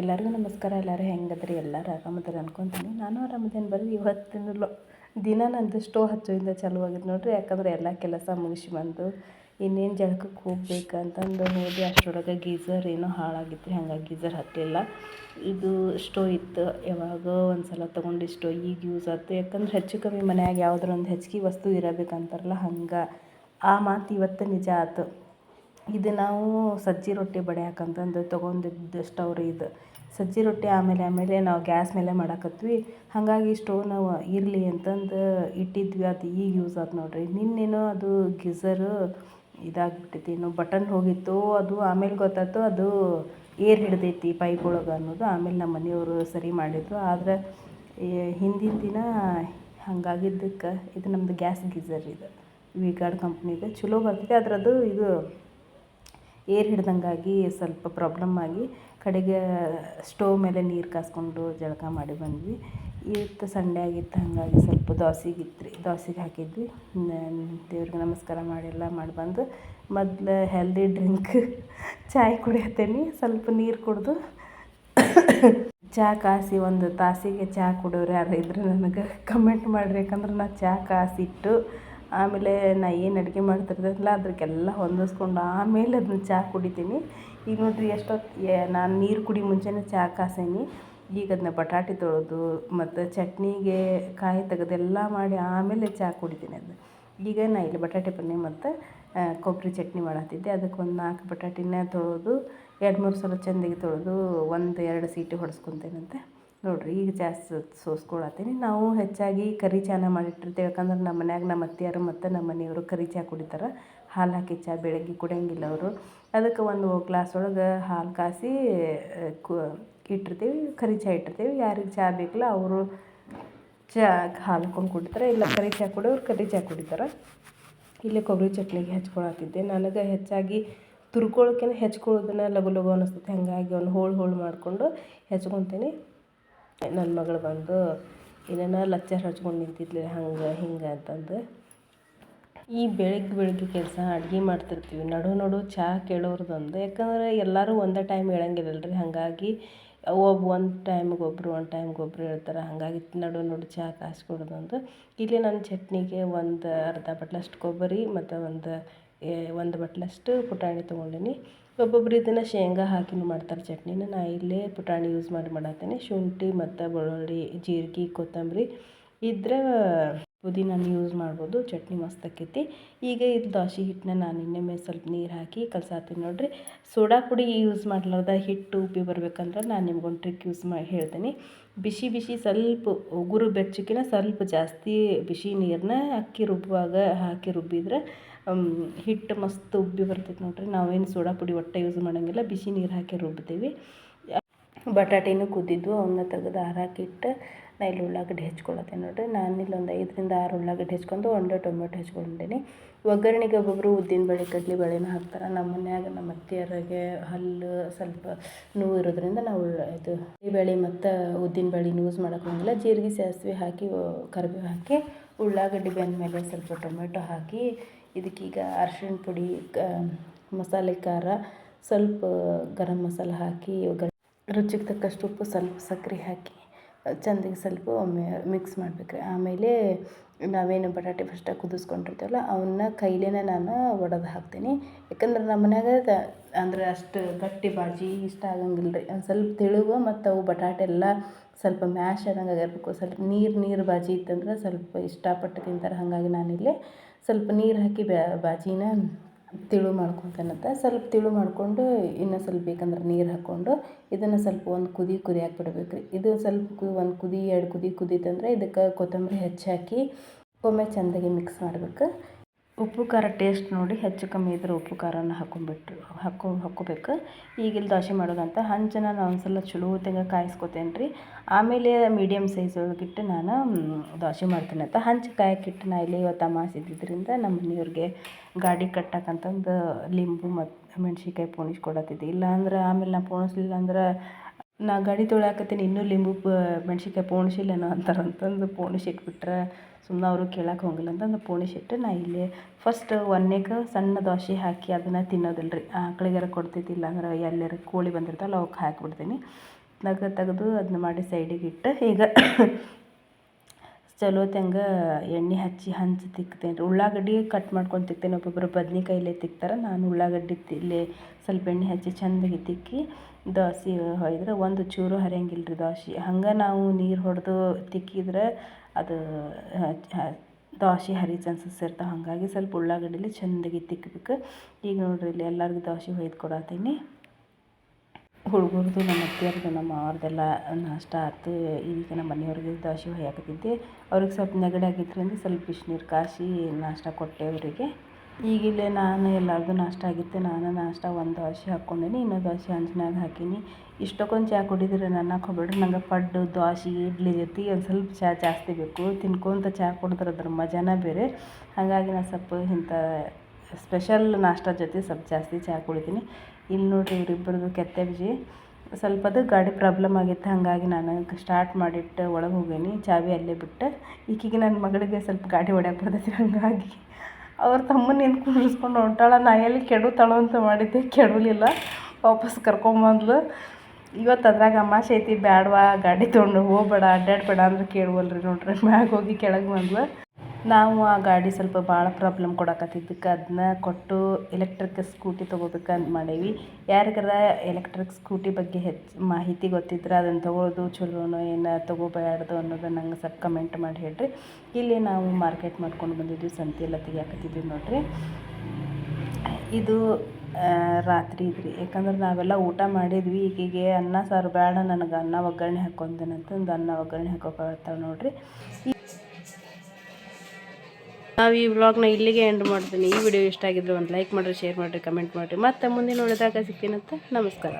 ಎಲ್ಲರಿಗೂ ನಮಸ್ಕಾರ, ಎಲ್ಲರೂ ಹೆಂಗದ್ರಿ? ಎಲ್ಲರೂ ಆರಾಮದಾರ ಅನ್ಕೊತೀನಿ. ನಾನು ಆರಾಮದೇನು ಬರ್ರಿ? ಇವತ್ತಿನ ದಿನ ನಂದು ಸ್ಟೋ ಹಚ್ಚೋದಿಂದ ಚಾಲೂ ಆಗಿದ್ದು ನೋಡ್ರಿ. ಯಾಕಂದ್ರೆ ಎಲ್ಲ ಕೆಲಸ ಮುಗಿಸಿ ಬಂದು ಇನ್ನೇನು ಜಳಕಕ್ಕೆ ಹೋಗ್ಬೇಕಂತಂದು ಹೋದೆ ಅಷ್ಟರೊಳಗೆ ಗೀಝರ್ ಏನೋ ಹಾಳಾಗಿತ್ತು. ರೀ ಹಂಗಾಗಿ ಗೀಝರ್ ಹತ್ತಲಿಲ್ಲ ಇದು ಸ್ಟೋ ಇತ್ತು. ಯಾವಾಗ ಒಂದು ಸಲ ತೊಗೊಂಡು ಸ್ಟೋ. ಈಗ ಯೂಸ್ ಆಯ್ತು ಯಾಕಂದ್ರೆ ಹೆಚ್ಚು ಕಮ್ಮಿ ಮನೆಯಾಗ ಯಾವುದ್ರೊಂದು ಹೆಚ್ಚಿಗೆ ವಸ್ತು ಇರಬೇಕಂತಾರಲ್ಲ, ಹಂಗೆ ಆ ಮಾತು ಇವತ್ತು ನಿಜ ಆಯ್ತು ಇದು ನಾವು ಸಜ್ಜಿ ರೊಟ್ಟಿ ಬಡಿಯಾಕಂತಂದು ತೊಗೊಂಡಿದ್ದು ಸ್ಟವ್ ರೀ ಇದು. ಸಜ್ಜಿ ರೊಟ್ಟಿ ಆಮೇಲೆ ಆಮೇಲೆ ನಾವು ಗ್ಯಾಸ್ ಮೇಲೆ ಮಾಡಾಕತ್ವಿ. ಹಾಗಾಗಿ ಸ್ಟೋವ್ ನಾವು ಇರಲಿ ಅಂತಂದು ಇಟ್ಟಿದ್ವಿ. ಅದು ಈಗ ಯೂಸ್ ಆತು ನೋಡಿರಿ. ನಿನ್ನೇನೋ ಅದು ಗೀಝರು ಇದಾಗ್ಬಿಟ್ಟೈತಿ ಏನೋ ಬಟನ್ ಹೋಗಿತ್ತು. ಅದು ಆಮೇಲೆ ಗೊತ್ತಾಯ್ತು. ಅದು ಏರ್ ಹಿಡ್ದೈತಿ ಪೈಪ್ ಒಳಗೆ ಅನ್ನೋದು. ಆಮೇಲೆ ನಮ್ಮ ಮನೆಯವರು ಸರಿ ಮಾಡಿದ್ರು. ಆದ್ರೆ ಹಿಂದಿನ ದಿನ ಹಾಗಾಗಿದ್ದಕ್ಕೆ ಇದು ನಮ್ಮದು ಗ್ಯಾಸ್ ಗೀಝರ್ ಇದು. ವಿ ಗಾರ್ಡ್ ಕಂಪ್ನಿದು ಚಲೋ ಬರ್ತೈತಿ. ಅದ್ರದ್ದು ಇದು ಏರ್ ಹಿಡ್ದಂಗಾಗಿ ಸ್ವಲ್ಪ ಪ್ರಾಬ್ಲಮ್ ಆಗಿ ಕಡೆಗೆ ಸ್ಟೋವ್ ಮೇಲೆ ನೀರು ಕಾಸ್ಕೊಂಡು ಜಳಕ ಮಾಡಿ ಬಂದ್ವಿ. ಇವತ್ತು ಸಂಡೇ ಆಗಿತ್ತು, ಹಾಗಾಗಿ ಸ್ವಲ್ಪ ದೋಸೆಗೆ ಇತ್ತು ರೀ ದೋಸೆಗೆ ಹಾಕಿದ್ವಿ. ದೇವ್ರಿಗೆ ನಮಸ್ಕಾರ ಮಾಡಿ ಎಲ್ಲ ಮಾಡಿ ಬಂದು ಮೊದಲು ಹೆಲ್ದಿ ಡ್ರಿಂಕ್ ಚಾಯ್ ಕುಡಿಯತ್ತೇನೆ, ಸ್ವಲ್ಪ ನೀರು ಕುಡಿದು. ಚಹಾ ಕಾಸಿ ಒಂದು ತಾಸಿಗೆ ಚಹಾ ಕುಡಿಯೋರು ಯಾರು ಇದ್ರೆ ನನಗೆ ಕಮೆಂಟ್ ಮಾಡಿರಿ, ಯಾಕಂದ್ರೆ ನಾ ಚಹಾ ಕಾಸಿಟ್ಟು ಆಮೇಲೆ ನಾ ಏನು ಅಡುಗೆ ಮಾಡ್ತಿರ್ತೀನಲ್ಲ ಅದಕ್ಕೆಲ್ಲ ಹೊಂದಿಸ್ಕೊಂಡು ಆಮೇಲೆ ಅದನ್ನ ಚಹಾ ಕುಡಿತೀನಿ. ಈಗ ನೋಡಿರಿ ಎಷ್ಟೊತ್ತು ನಾನು ನೀರು ಕುಡಿ ಮುಂಚೆನೇ ಚಹಾ ಕಾಸೀನಿ. ಈಗ ಅದನ್ನ ಬಟಾಟೆ ತೊಳೆದು ಮತ್ತು ಚಟ್ನಿಗೆ ಕಾಯಿ ತೆಗೆದೆಲ್ಲ ಮಾಡಿ ಆಮೇಲೆ ಚಹಾ ಕುಡಿತೀನಿ ಅದನ್ನ ಈಗ ನಾ ಇಲ್ಲಿ ಬಟಾಟೆ ಪಲ್ಯ ಮತ್ತು ಕೊಬ್ಬರಿ ಚಟ್ನಿ ಮಾಡತ್ತಿದ್ದೆ ಅದಕ್ಕೆ ಒಂದು ನಾಲ್ಕು ಬಟಾಟಿನ ತೊಳೆದು, ಎರಡು ಮೂರು ಸಲ ಚೆಂದಾಗಿ ತೊಳೆದು ಒಂದು ಎರಡು ಸೀಟಿ ಹೊಡೆಸ್ಕೊತೇನಂತೆ. ನೋಡಿರಿ, ಈಗ ಜಾಸ್ತಿ ಸೋಸ್ಕೊಳತ್ತೀನಿ. ನಾವು ಹೆಚ್ಚಾಗಿ ಕರಿ ಚಾನ ಮಾಡಿಟ್ಟಿರ್ತೀವಿ. ಯಾಕಂದ್ರೆ ನಮ್ಮ ಮನ್ಯಾಗ ನಮ್ಮ ಅತ್ತೆಯರು ಮತ್ತು ನಮ್ಮ ಮನೆಯವರು ಕರಿ ಚಹಾ ಕುಡಿತಾರೆ. ಹಾಲು ಹಾಕಿ ಚಹಾ ಬೆಳಗ್ಗೆ ಕುಡಿಯಂಗಿಲ್ಲ ಅವರು. ಅದಕ್ಕೆ ಒಂದು ಗ್ಲಾಸ್ ಒಳಗೆ ಹಾಲು ಕಾಸಿ ಕು, ಇಟ್ಟಿರ್ತೀವಿ, ಕರಿ ಚಹಾ ಇಟ್ಟಿರ್ತೀವಿ. ಯಾರಿಗೆ ಚಹಾ ಬೇಕಲ್ಲ ಅವರು ಚಹಾ ಹಾಲು ಹಾಕೊಂಡು ಕುಡಿತಾರೆ. ಇಲ್ಲ ಕರಿ ಚಹಾ ಕುಡಿಯೋರು ಕರಿ ಚಹಾ ಕುಡಿತಾರೆ. ಇಲ್ಲಿ ಕೊಬ್ಬರಿ ಚಟ್ನಿಗೆ ಹೆಚ್ಕೊಳತ್ತಿದ್ದೆ. ನನಗೆ ಹೆಚ್ಚಾಗಿ ತುರ್ಕೊಳಕ್ಕಿಂತ ಹೆಚ್ಕೊಳ್ಳೋದನ್ನ ಲಘು ಲಘು ಅನ್ನಿಸ್ತೈತೆ ಹಾಗಾಗಿ ಅವ್ನು ಹೋಳು ಹೋಳು ಮಾಡಿಕೊಂಡು ಹೆಚ್ಕೊತೀನಿ. ನನ್ನ ಮಗಳು ಬಂದು, ಏನೇನೋ ಲಚ್ಚರ್ ಹಚ್ಕೊಂಡು ನಿಂತಿದ್ಲು ಹಂಗೆ, ಹಿಂಗೆ ಅಂತಂದು, ಈ ಬೆಳಗ್ಗೆ ಬೆಳಗ್ಗೆ ಕೆಲಸ ಅಡ್ಗೆ ಮಾಡ್ತಿರ್ತೀವಿ. ನಡು ನಡು ಚಹಾ ಕೇಳೋರ್ದೊಂದು. ಯಾಕಂದ್ರೆ ಎಲ್ಲರೂ ಒಂದೇ ಟೈಮ್ ಹೇಳಂಗಿಲ್ಲ ರೀ ಹಾಗಾಗಿ ಒಬ್ಬ ಒಂದು ಟೈಮ್ಗೆ ಒಬ್ಬರು ಒಂದು ಟೈಮ್ಗೆ ಒಬ್ಬರು ಹೇಳ್ತಾರೆ. ಹಾಗಾಗಿ ನಡು ನಡು ಚಹಾ ಕಾಯ್ಸ್ಕೊಡೋದೊಂದು ಇಲ್ಲಿ ನನ್ನ ಚಟ್ನಿಗೆ ಒಂದು ಅರ್ಧ ಬಟ್ಲಷ್ಟು ಕೊಬ್ಬರಿ ಮತ್ತು ಒಂದು ಒಂದು ಬಟ್ಲಷ್ಟು ಪುಟಾಣಿ ತೊಗೊಂಡೀನಿ. ಒಬ್ಬೊಬ್ರು ಇದನ್ನು ಶೇಂಗಾ ಹಾಕಿನೂ ಮಾಡ್ತಾರೆ ಚಟ್ನಿನ. ನಾ ಇಲ್ಲೇ ಪುಟಾಣಿ ಯೂಸ್ ಮಾಡಿ ಮಾಡತ್ತೀನಿ ಶುಂಠಿ ಮತ್ತು ಬೆಳ್ಳುಳ್ಳಿ, ಜೀರಿಗೆ, ಕೊತ್ತಂಬರಿ ಇದ್ರೆ ಪುದೀನಾನ ಯೂಸ್ ಮಾಡ್ಬೋದು. ಚಟ್ನಿ ಮಸ್ತ್ ಆಕೈತಿ. ಈಗ ಇದು ದೋಸೆ ಹಿಟ್ಟನ್ನ ನಾನು ಇನ್ನೊಮ್ಮೆ ಸ್ವಲ್ಪ ನೀರು ಹಾಕಿ ಕಲ್ಸಾತೀನಿ ನೋಡಿರಿ. ಸೋಡಾ ಪುಡಿ ಯೂಸ್ ಮಾಡ್ಲಾರ್ದ ಹಿಟ್ಟು ಉಬ್ಬಿ ಬರ್ಬೇಕಂದ್ರೆ ನಾನು ನಿಮ್ಗೊಂದು ಟ್ರಿಕ್ ಯೂಸ್ ಮಾಡಿ ಹೇಳ್ತೀನಿ. ಬಿಸಿ ಬಿಸಿ ಸ್ವಲ್ಪ ಉಗುರು ಬೆಚ್ಚಕ್ಕಿನ ಸ್ವಲ್ಪ ಜಾಸ್ತಿ ಬಿಸಿ ನೀರನ್ನ ಅಕ್ಕಿ ರುಬ್ಬುವಾಗ ಹಾಕಿ ರುಬ್ಬಿದ್ರೆ ಹಿಟ್ಟು ಮಸ್ತ್ ಉಬ್ಬಿ ಬರ್ತೈತೆ ನೋಡಿರಿ. ನಾವೇನು ಸೋಡಾ ಪುಡಿ ಒಟ್ಟೆ ಯೂಸ್ ಮಾಡೋಂಗಿಲ್ಲ. ಬಿಸಿ ನೀರು ಹಾಕಿ ರುಬ್ತೀವಿ ಬಟಾಟೆನೂ ಕುದ್ದಿದ್ದು ಅವನ್ನ ತೆಗೆದು ಆರಾಕಿಟ್ಟು ನಾ ಇಲ್ಲಿ ಉಳ್ಳಾಗಡ್ಡಿ ಹೆಚ್ಕೊಳತ್ತೆ ನೋಡಿರಿ. ನಾನು ಒಂದು ಐದರಿಂದ ಆರು ಉಳ್ಳಾಗಡ್ಡಿ ಹೆಚ್ಕೊಂಡು ಒಂದು ಟೊಮೆಟೊ ಹೆಚ್ಕೊಂಡಿದ್ದೀನಿ ಒಗ್ಗರಣೆಗೆ ಒಬ್ಬೊಬ್ಬರು ಉದ್ದಿನ ಬೇಳೆ, ಕಡ್ಲೆ ಬೇಳೆನ ಹಾಕ್ತಾರೆ. ನಮ್ಮ ಮನ್ಯಾಗ ನಮ್ಮ ಅತ್ತೆಯರಿಗೆ ಹಲ್ಲು ಸ್ವಲ್ಪ ನೋವು ಇರೋದ್ರಿಂದ ನಾವು ಇದು ಬೇಳೆ ಮತ್ತು ಉದ್ದಿನ ಬೇಳೆನ ಯೂಸ್ ಮಾಡೋಕ್ಕಾಗಿಲ್ಲ ಜೀರಿಗೆ ಸಾಸಿವೆ ಹಾಕಿ, ಕರಿಬೇವು ಹಾಕಿ, ಉಳ್ಳಾಗಡ್ಡಿ ಬೆಂದಮೇಲೆ ಸ್ವಲ್ಪ ಟೊಮೆಟೊ ಹಾಕಿ ಇದಕ್ಕೀಗ ಅರ್ಶಿಣ ಪುಡಿ ಮಸಾಲೆ ಖಾರ, ಸ್ವಲ್ಪ ಗರಂ ಮಸಾಲೆ ಹಾಕಿ ಒಗ್ಗರಣೆ ರುಚಿಗೆ ತಕ್ಕಷ್ಟು ಉಪ್ಪು, ಸ್ವಲ್ಪ ಸಕ್ಕರೆ ಹಾಕಿ, ಚಂದಿಗೆ ಸ್ವಲ್ಪ ಒಮ್ಮೆ ಮಿಕ್ಸ್ ಮಾಡ್ಬೇಕು ರೀ ಆಮೇಲೆ ನಾವೇನು ಬಟಾಟೆ ಫಸ್ಟಾಗಿ ಕುದಿಸ್ಕೊಂಡಿರ್ತೀವಲ್ಲ, ಅವನ್ನ ಕೈಲೇನೇ ನಾನು ಒಡೆದು ಹಾಕ್ತೀನಿ. ಯಾಕಂದ್ರೆ ನಮ್ಮ ಮನ್ಯಾಗ ಅಂದ್ರೆ ಅಷ್ಟು ಗಟ್ಟಿ ಬಾಜಿ ಇಷ್ಟ ಆಗಂಗಿಲ್ಲ ರೀ ಒಂದು ಸ್ವಲ್ಪ ತೆಳುವು ಮತ್ತು ಅವು ಬಟಾಟೆ ಎಲ್ಲ ಸ್ವಲ್ಪ ಮ್ಯಾಶ್ ಆದಂಗೆ ಆಗಿರ್ಬೇಕು. ಸ್ವಲ್ಪ ನೀರು ನೀರು ಬಾಜಿ ಇತ್ತಂದ್ರೆ ಸ್ವಲ್ಪ ಇಷ್ಟಪಟ್ಟು ತಿಂತಾರೆ. ಹಾಗಾಗಿ ನಾನಿಲ್ಲಿ ಸ್ವಲ್ಪ ನೀರು ಹಾಕಿ ಬಾಜಿನ ತಿಳು ಮಾಡ್ಕೊತೇನಂತ. ಸ್ವಲ್ಪ ತಿಳು ಮಾಡಿಕೊಂಡು ಇನ್ನೂ ಸ್ವಲ್ಪ ಬೇಕಂದ್ರೆ ನೀರು ಹಾಕ್ಕೊಂಡು ಇದನ್ನು ಸ್ವಲ್ಪ ಒಂದು ಕುದಿ ಕುದಿಯಾಕೆ ಬಿಡ್ಬೇಕು ರೀ ಇದು ಸ್ವಲ್ಪ ಒಂದು ಕುದಿ, ಎರಡು ಕುದಿ ಕುದೀತಂದ್ರೆ ಇದಕ್ಕೆ ಕೊತ್ತಂಬರಿ ಹೆಚ್ಚಾಕಿ ಒಮ್ಮೆ ಚೆಂದಾಗಿ ಮಿಕ್ಸ್ ಮಾಡ್ಬೇಕು. ಉಪ್ಪು ಖಾರ ಟೇಸ್ಟ್ ನೋಡಿ ಹೆಚ್ಚು ಕಮ್ಮಿ ಇದ್ರೆ ಉಪ್ಪು ಖಾರನ ಹಾಕೊಂಡ್ಬಿಟ್ರು ಹಾಕೊ ಹಾಕೋಬೇಕು ಈಗ ಇಲ್ಲಿ ದೋಸೆ ಮಾಡೋದಂತ ಹಂಚನ ನಾನು ಒಂದು ಸಲ ಚಲೋ ತೆಂಗ ಕಾಯಿಸ್ಕೊತೇನೆ ರೀ ಆಮೇಲೆ ಮೀಡಿಯಮ್ ಸೈಜ್ ಒಳಗಿಟ್ಟು ನಾನು ದೋಸೆ ಮಾಡ್ತೀನಿ ಅಂತ. ಹಂಚು ಕಾಯಕ್ಕಿಟ್ಟು ನಾ ಇಲ್ಲಿ ಇವತ್ತು ಅಮಾಸ್ ಇದ್ದಿದ್ದರಿಂದ ನಮ್ಮ ಮನೆಯವ್ರಿಗೆ ಗಾಡಿ ಕಟ್ಟಕ್ಕಂತಂದು ಲಿಂಬು ಮತ್ತು ಮೆಣ್ಸಿನ್ಕಾಯಿ ಪೋಣಿಸಿ ಕೊಡತ್ತಿದ್ದೆ ಇಲ್ಲ ಅಂದ್ರೆ ಆಮೇಲೆ ನಾನು ಪೋಣಿಸ್ಲಿಲ್ಲ ಅಂದ್ರೆ ನಾ ಗಾಡಿ ತೊಳ್ಯಾಕತ್ತೀನಿ, ಇನ್ನೂ ಲಿಂಬು ಮೆಣ್ಸಿನ್ಕಾಯಿ ಪೋಣಿಸಿಲ್ಲೇನೋ ಅಂತಾರೆ ಅಂತಂದು ಪೋಣಿಸಿ ಇಟ್ಬಿಟ್ರೆ ಸುಮ್ಮನೆ ಅವರು ಕೇಳಕ್ಕೆ ಹೋಗಿಲ್ಲ ಅಂತಂದು ಪೋಣಿಸಿ ಇಟ್ಟು. ನಾ ಇಲ್ಲಿ ಫಸ್ಟ್ ಒನ್ನೇಕ ಸಣ್ಣ ದೋಸೆ ಹಾಕಿ ಅದನ್ನು ತಿನ್ನೋದಿಲ್ಲ ರೀ ಆಕಳಿಗಾರ ಕೊಡ್ತೈತಿ ಇಲ್ಲಾಂದ್ರೆ ಎಲ್ಲಾರ ಕೋಳಿ ಬಂದಿರ್ತಲ್ಲ ಅವಕ್ಕೆ ಹಾಕಿಬಿಡ್ತೀನಿ. ನಗ ತೆಗೆದು ಅದನ್ನ ಮಾಡಿ ಸೈಡಿಗೆ ಇಟ್ಟು ಈಗ ಚಲೋ ತೆಂಗ ಎಣ್ಣೆ ಹಚ್ಚಿ ಹಂಚಿ ತಿಕ್ತೇನೆ ರೀ ಉಳ್ಳಾಗಡ್ಡಿ ಕಟ್ ಮಾಡ್ಕೊಂಡು ತಿಕ್ತೇನೆ. ಒಬ್ಬೊಬ್ಬರು ಬದ್ನಿಕಾಯಿಲೆ ತಿಕ್ತಾರೆ. ನಾನು ಉಳ್ಳಾಗಡ್ಡಿ ಇಲ್ಲೇ ಸ್ವಲ್ಪ ಎಣ್ಣೆ ಹಚ್ಚಿ ಚೆಂದಾಗಿ ತಿಕ್ಕಿ ದೋಸೆ ಹೊಯ್ದ್ರೆ ಒಂದು ಚೂರು ಹರಿಯಂಗಿಲ್ಲ ರೀ ದೋಸೆ. ಹಂಗೆ ನಾವು ನೀರು ಹೊಡೆದು ತಿಕ್ಕಿದ್ರೆ ಅದು ದೋಸೆ ಚಾನ್ಸಸ್ ಇರ್ತಾವೆ. ಹಾಗಾಗಿ ಸ್ವಲ್ಪ ಉಳ್ಳಾಗಡ್ಡಿಲಿ ಚೆಂದಾಗಿ ತಿಕ್ಕಬೇಕು ಈಗ ನೋಡಿರಿ ಇಲ್ಲಿ ಎಲ್ಲರಿಗೂ ದೋಸೆ ಹೊಯ್ದು ಕೊಡತ್ತೀನಿ. ಹುಡುಗರದು ನಮ್ಮ ಅತ್ತೆಯರ್ದು ನಮ್ಮ ಅವ್ರದ್ದೆಲ್ಲ ನಾಷ್ಟ ಆಯ್ತು ಈಗ ನಮ್ಮ ಮನೆಯವ್ರಿಗೆ ದೋಸೆ ಹೊಯ್ಯಾಕತ್ತಿದ್ದೆ ಅವ್ರಿಗೆ ಸ್ವಲ್ಪ ನೆಗಡಿ ಆಗಿದ್ರಿಂದ ಸ್ವಲ್ಪ ಬಿಸಿನೀರು ಕಾಯಿಸಿ ನಾಷ್ಟ ಕೊಟ್ಟೆ ಅವರಿಗೆ ಈಗ ಇಲ್ಲೇ ನಾನು ಎಲ್ಲರದು ನಾಷ್ಟ ಆಗಿತ್ತು. ನಾನು ನಾಷ್ಟ ಒಂದು ದೋಸೆ ಹಾಕ್ಕೊಂಡೀನಿ, ಇನ್ನೊಂದು ದೋಸೆ ಹಂಚಿನಾಗ ಹಾಕೀನಿ. ಇಷ್ಟಕ್ಕೊಂದು ಚಹಾ ಕುಡಿದ್ರೆ ನನ್ನ ಹೋಗ್ಬೇಡ್ರಿ ನಂಗೆ ಪಡ್ಡು ದೋಸೆ ಇಡ್ಲಿ ಜೊತೆ ಒಂದು ಸ್ವಲ್ಪ ಚಹಾ ಜಾಸ್ತಿ ಬೇಕು. ತಿನ್ಕೊಂತ ಚಹಾ ಕುಡಿದ್ರೆ ಅದ್ರ ಮಜಾನ ಬೇರೆ. ಹಾಗಾಗಿ ನಾನು ಸ್ವಲ್ಪ ಇಂಥ ಸ್ಪೆಷಲ್ ನಾಷ್ಟ ಜೊತೆ ಸ್ವಲ್ಪ ಜಾಸ್ತಿ ಚಹಾ ಕುಡಿತೀನಿ. ಇಲ್ಲಿ ನೋಡಿರಿ ಇವರಿಬ್ಬರದು ಕೆತ್ತೆ ಬಿಜಿ. ಸ್ವಲ್ಪ ಅದು ಗಾಡಿ ಪ್ರಾಬ್ಲಮ್ ಆಗಿತ್ತು. ಹಾಗಾಗಿ ನಾನು ಸ್ಟಾರ್ಟ್ ಮಾಡಿಟ್ಟು ಒಳಗೆ ಹೋಗೇನಿ. ಚಾವಿ ಅಲ್ಲೇ ಬಿಟ್ಟು. ಈಕಿಗೆ ನನ್ನ ಮಗಳಿಗೆ ಸ್ವಲ್ಪ ಗಾಡಿ ಹೊಡ್ಯಕ್ಕೆ ಬರ್ತೈತಿ. ಹಾಗಾಗಿ ಅವ್ರ ತಮ್ಮನ ಏನು ಕೂಡಿಸ್ಕೊಂಡು ಹೊಂಟಾಳ? ನಾ ಎಲ್ಲಿ ಕೆಡುತ್ತಾಳೋ ಅಂತ ಮಾಡಿದ್ದೆ, ಕೆಡಲಿಲ್ಲ. ವಾಪಸ್ ಕರ್ಕೊಂಬಂದ್ಲು ಇವತ್ತು ಅದ್ರಾಗ ಅಮಾಸೆ ಐತಿ, ಬ್ಯಾಡವಾ, ಗಾಡಿ ತೊಗೊಂಡು ಹೋಗ್ಬೇಡ ಅಡ್ಡಾಡಬೇಡ ಅಂದ್ರೆ ಕೇಳುವಲ್ರಿ ನೋಡ್ರಿ. ಮ್ಯಾಗ ಹೋಗಿ ಕೆಳಗೆ ಬಂದ್ಲು. ನಾವು ಆ ಗಾಡಿ ಸ್ವಲ್ಪ ಭಾಳ ಪ್ರಾಬ್ಲಮ್ ಕೊಡಕತ್ತಿದ್ದಕ್ಕೆ. ಅದನ್ನ ಕೊಟ್ಟು ಎಲೆಕ್ಟ್ರಿಕ್ ಸ್ಕೂಟಿ ತೊಗೋಬೇಕಂತ ಮಾಡೇವಿ. ಯಾರಿಗಾರ ಎಲೆಕ್ಟ್ರಿಕ್ ಸ್ಕೂಟಿ ಬಗ್ಗೆ ಹೆಚ್ಚು ಮಾಹಿತಿ ಗೊತ್ತಿದ್ರೆ ಅದನ್ನು ತೊಗೊಳೋದು ಚಲೋನೋ ಏನು ತೊಗೋಬಾರ್ದು ಅನ್ನೋದು ನಂಗೆ ಸ್ವಲ್ಪ ಕಮೆಂಟ್ ಮಾಡಿ ಹೇಳ್ರಿ. ಇಲ್ಲಿ ನಾವು ಮಾರ್ಕೆಟ್ ಮಾಡ್ಕೊಂಡು ಬಂದಿದ್ವಿ, ಸಂತೆ ಎಲ್ಲ ತೆಗಿಯಾಕತ್ತಿದ್ವಿ ನೋಡ್ರಿ. ಇದು ರಾತ್ರಿ ಇದ್ರಿ. ಯಾಕಂದ್ರೆ ನಾವೆಲ್ಲ ಊಟ ಮಾಡಿದ್ವಿ. ಈಗಿಗೆ ಅನ್ನ ಸಾರು ಬೇಡ ನನಗೆ ಅನ್ನ ಒಗ್ಗರಣೆ ಹಾಕ್ಕೊಂತೇನಂತಂದು ಅನ್ನ ಒಗ್ಗರಣೆ ಹಾಕೋಕೆ ನೋಡಿರಿ. ನಾವು ಈ ವ್ಲಾಗ್ನ ಇಲ್ಲಿಗೆ ಎಂಡ್ ಮಾಡ್ತೀನಿ. ಈ ವಿಡಿಯೋ ಇಷ್ಟ ಆಗಿದ್ರೆ ಒಂದು ಲೈಕ್ ಮಾಡಿರಿ ಶೇರ್ ಮಾಡಿರಿ ಕಮೆಂಟ್ ಮಾಡಿರಿ. ಮತ್ತೆ ಮುಂದಿನ ಉಳಿದಾಗ ಸಿಗ್ತೀನಂತ ನಮಸ್ಕಾರ.